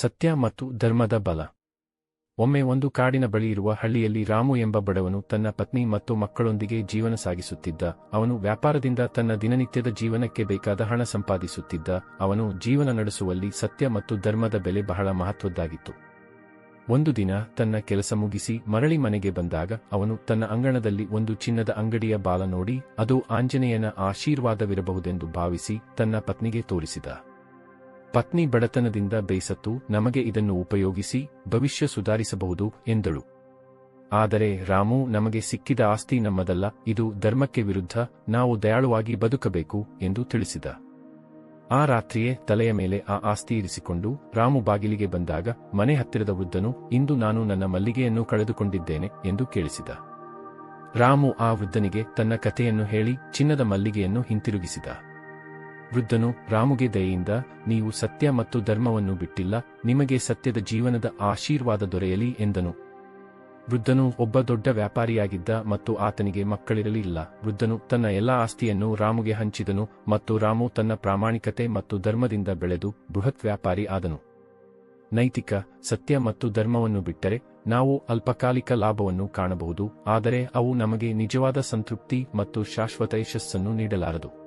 ಸತ್ಯ ಮತ್ತು ಧರ್ಮದ ಬಲ. ಒಮ್ಮೆ ಒಂದು ಕಾಡಿನ ಬಳಿ ಇರುವ ಹಳ್ಳಿಯಲ್ಲಿ ರಾಮು ಎಂಬ ಬಡವನು ತನ್ನ ಪತ್ನಿ ಮತ್ತು ಮಕ್ಕಳೊಂದಿಗೆ ಜೀವನ ಸಾಗಿಸುತ್ತಿದ್ದ. ಅವನು ವ್ಯಾಪಾರದಿಂದ ತನ್ನ ದಿನನಿತ್ಯದ ಜೀವನಕ್ಕೆ ಬೇಕಾದ ಹಣ ಸಂಪಾದಿಸುತ್ತಿದ್ದ. ಅವನು ಜೀವನ ನಡೆಸುವಲ್ಲಿ ಸತ್ಯ ಮತ್ತು ಧರ್ಮದ ಬೆಲೆ ಬಹಳ ಮಹತ್ವದ್ದಾಗಿತ್ತು. ಒಂದು ದಿನ ತನ್ನ ಕೆಲಸ ಮುಗಿಸಿ ಮರಳಿ ಮನೆಗೆ ಬಂದಾಗ ಅವನು ತನ್ನ ಅಂಗಣದಲ್ಲಿ ಒಂದು ಚಿನ್ನದ ಅಂಗಡಿಯ ಬಾಲ ನೋಡಿ ಅದು ಆಂಜನೇಯನ ಆಶೀರ್ವಾದವಿರಬಹುದೆಂದು ಭಾವಿಸಿ ತನ್ನ ಪತ್ನಿಗೆ ತೋರಿಸಿದ. ಪತ್ನಿ ಬಡತನದಿಂದ ಬೇಸತ್ತು ನಮಗೆ ಇದನ್ನು ಉಪಯೋಗಿಸಿ ಭವಿಷ್ಯ ಸುಧಾರಿಸಬಹುದು ಎಂದಳು. ಆದರೆ ರಾಮು ನಮಗೆ ಸಿಕ್ಕಿದ ಆಸ್ತಿ ನಮ್ಮದಲ್ಲ, ಇದು ಧರ್ಮಕ್ಕೆ ವಿರುದ್ಧ ನಾವು ದಯಾಳುವಾಗಿ ಬದುಕಬೇಕು ಎಂದು ತಿಳಿಸಿದ. ಆ ರಾತ್ರಿಯೇ ತಲೆಯ ಮೇಲೆ ಆ ಆಸ್ತಿ ಇರಿಸಿಕೊಂಡು ರಾಮು ಬಾಗಿಲಿಗೆ ಬಂದಾಗ ಮನೆ ಹತ್ತಿರದ ವೃದ್ಧನು, ಇಂದು ನಾನು ನನ್ನ ಮಲ್ಲಿಗೆಯನ್ನು ಕಳೆದುಕೊಂಡಿದ್ದೇನೆ ಎಂದು ಕೇಳಿಸಿದ. ರಾಮು ಆ ವೃದ್ಧನಿಗೆ ತನ್ನ ಕಥೆಯನ್ನು ಹೇಳಿ ಚಿನ್ನದ ಮಲ್ಲಿಗೆಯನ್ನು ಹಿಂತಿರುಗಿಸಿದ. ವೃದ್ಧನು ರಾಮುಗೆ ದಯೆಯಿಂದ, ನೀವು ಸತ್ಯ ಮತ್ತು ಧರ್ಮವನ್ನು ಬಿಟ್ಟಿಲ್ಲ, ನಿಮಗೆ ಸತ್ಯದ ಜೀವನದ ಆಶೀರ್ವಾದ ದೊರೆಯಲಿ ಎಂದನು. ವೃದ್ಧನು ಒಬ್ಬ ದೊಡ್ಡ ವ್ಯಾಪಾರಿಯಾಗಿದ್ದ ಮತ್ತು ಆತನಿಗೆ ಮಕ್ಕಳಿರಲಿಲ್ಲ. ವೃದ್ಧನು ತನ್ನ ಎಲ್ಲಾ ಆಸ್ತಿಯನ್ನು ರಾಮುಗೆ ಹಂಚಿದನು ಮತ್ತು ರಾಮು ತನ್ನ ಪ್ರಾಮಾಣಿಕತೆ ಮತ್ತು ಧರ್ಮದಿಂದ ಬೆಳೆದು ಬೃಹತ್ ವ್ಯಾಪಾರಿ ಆದನು. ನೈತಿಕ, ಸತ್ಯ ಮತ್ತು ಧರ್ಮವನ್ನು ಬಿಟ್ಟರೆ ನಾವು ಅಲ್ಪಕಾಲಿಕ ಲಾಭವನ್ನು ಕಾಣಬಹುದು, ಆದರೆ ಅವು ನಮಗೆ ನಿಜವಾದ ಸಂತೃಪ್ತಿ ಮತ್ತು ಶಾಶ್ವತ ಯಶಸ್ಸನ್ನು ನೀಡಲಾರದು.